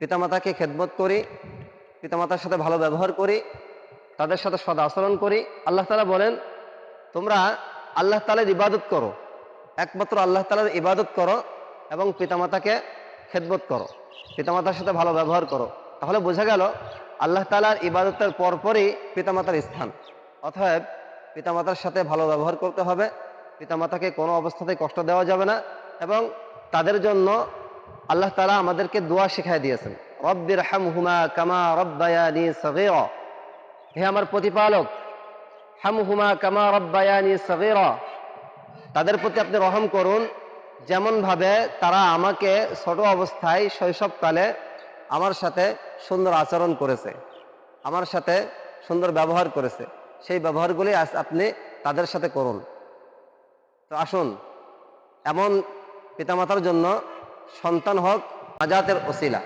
পিতামাতাকে খেদমত করি, পিতামাতার সাথে ভালো ব্যবহার করি, তাদের সাথে সদ আচরণ করি। আল্লাহ তালা বলেন, তোমরা আল্লাহ তালের ইবাদত করো, একমাত্র আল্লাহ তালার ইবাদত করো এবং পিতামাতাকে খেদমত করো, পিতামাতার সাথে ভালো ব্যবহার করো। তাহলে বোঝা গেল, আল্লাহ তালার ইবাদতের পরপরই পিতামাতার স্থান। অতএব পিতামাতার সাথে ভালো ব্যবহার করতে হবে, পিতামাতাকে কোনো অবস্থাতেই কষ্ট দেওয়া যাবে না এবং তাদের জন্য আল্লাহ তালা আমাদেরকে দোয়া শিখাই দিয়েছেন। রব্বির হামহুমা কামা রব্বায়ানি সগীরা। হে আমার প্রতিপালক, হামহুমা কামা রব্বায়ানি সগীরা। তাদের প্রতি আপনি রহম করুন। যেমনভাবে তারা আমাকে ছোট অবস্থায় শৈশবকালে আমার সাথে সুন্দর আচরণ করেছে, আমার সাথে সুন্দর ব্যবহার করেছে, সেই ব্যবহারগুলি আপনি তাদের সাথে করুন। তো আসুন, এমন পিতামাতার জন্য সন্তান হক আজাতের ওসিলা।